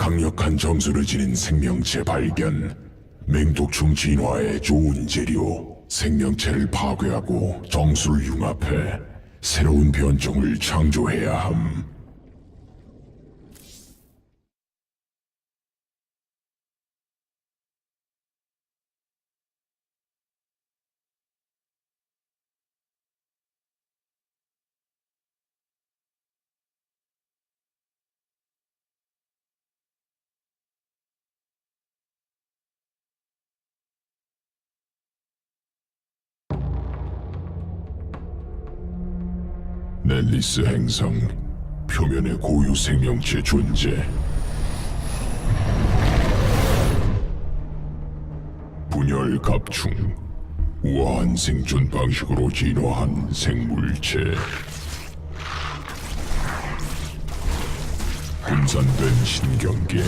강력한 점수를 지닌 생명체 발견. 맹독충 진화의 좋은 재료. 생명체를 파괴하고 정수를 융합해 새로운 변종을 창조해야 함. 넬리스 행성 표면의 고유 생명체 존재. 분열 갑충 우아한 생존 방식으로 진화한 생물체. 분산된 신경계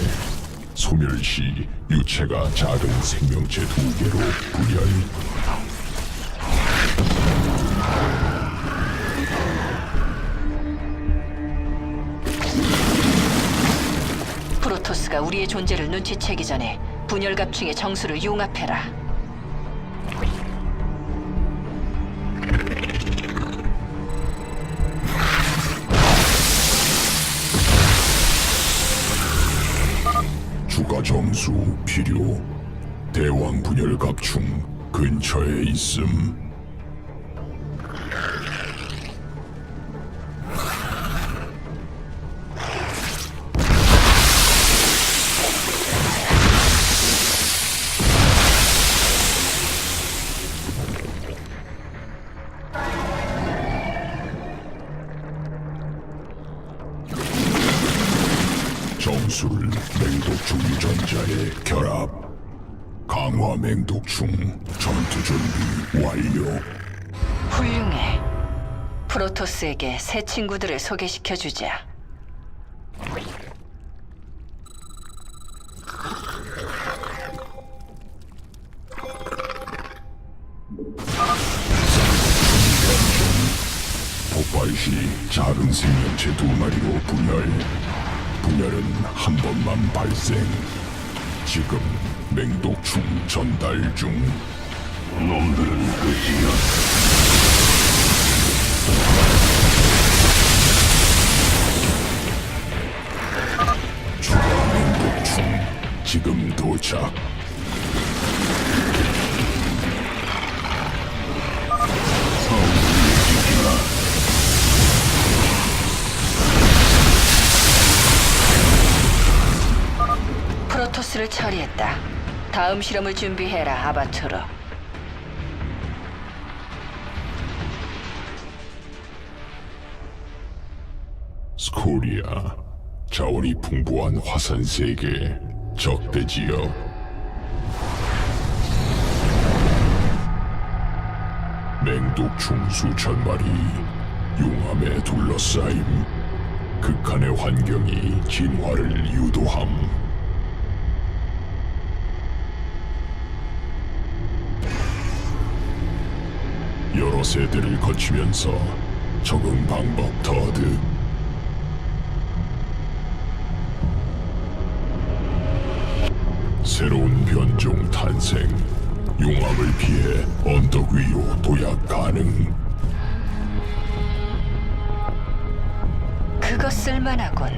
소멸 시 유체가 작은 생명체 두 개로 분열 프로토스가 우리의 존재를 눈치채기 전에 분열갑충의 정수를 융합해라. 추가 점수 필요. 대왕 분열 갑충 근처에 있음. 정수를 맹독충 유전자에 결합. 강화 맹독충 전투 준비 완료. 훌륭해. 프로토스에게 새 친구들을 소개시켜 주자. 폭발 시 작은 생명체 두 마리로 분열. 분열은 한 번만 발생. 지금 맹독충 전달 중. 놈들은 끝이야. 추가 맹독충 지금 도착. 프로토스를 처리했다. 다음 실험을 준비해라, 아바투르. 스코리아 자원이 풍부한 화산 세계 적대 지역 맹독충 수천 마리 용암에 둘러싸임 극한의 환경이 진화를 유도함 여러 세대를 거치면서 적응 방법 더득 새로운 변종 탄생. 용암을 피해 언덕 위로 도약 가능. 그거 쓸만하군.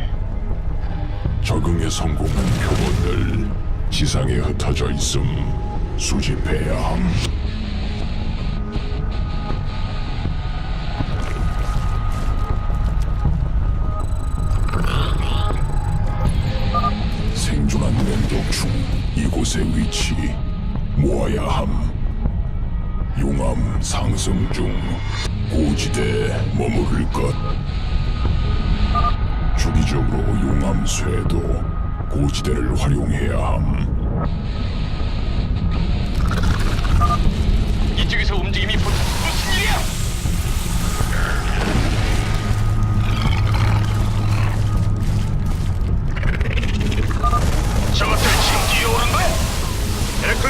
적응에 성공한 표본들 지상에 흩어져 있음. 수집해야 함 이곳의 위치 모아야 함. 용암 상승 중 고지대에 머무를 것. 주기적으로 용암 쇄도 고지대를 활용해야 함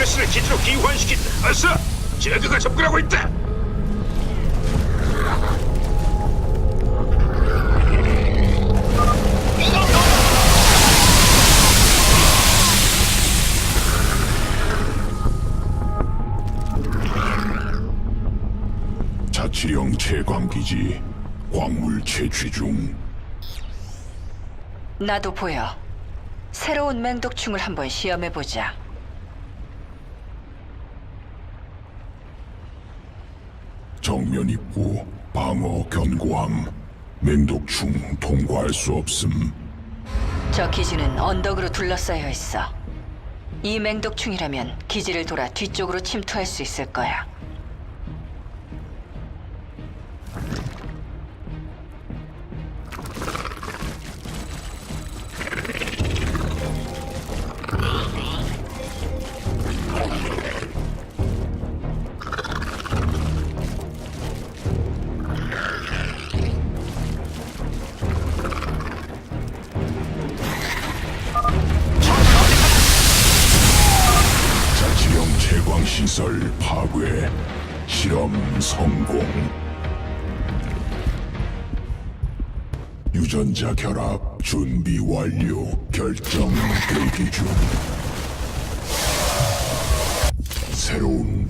가스를 기지로 기환시킨다. 어서! 제드가 접근하고 있다. 자치령 채광기지 광물 채취 중 나도 보여. 새로운 맹독충을 한번 시험해보자. 정면 입구 방어 견고함 맹독충 통과할 수 없음 저 기지는 언덕으로 둘러싸여 있어. 이 맹독충이라면 기지를 돌아 뒤쪽으로 침투할 수 있을 거야. 시설 파괴 실험 성공. 유전자 결합 준비 완료 결정 대기 중. 새로운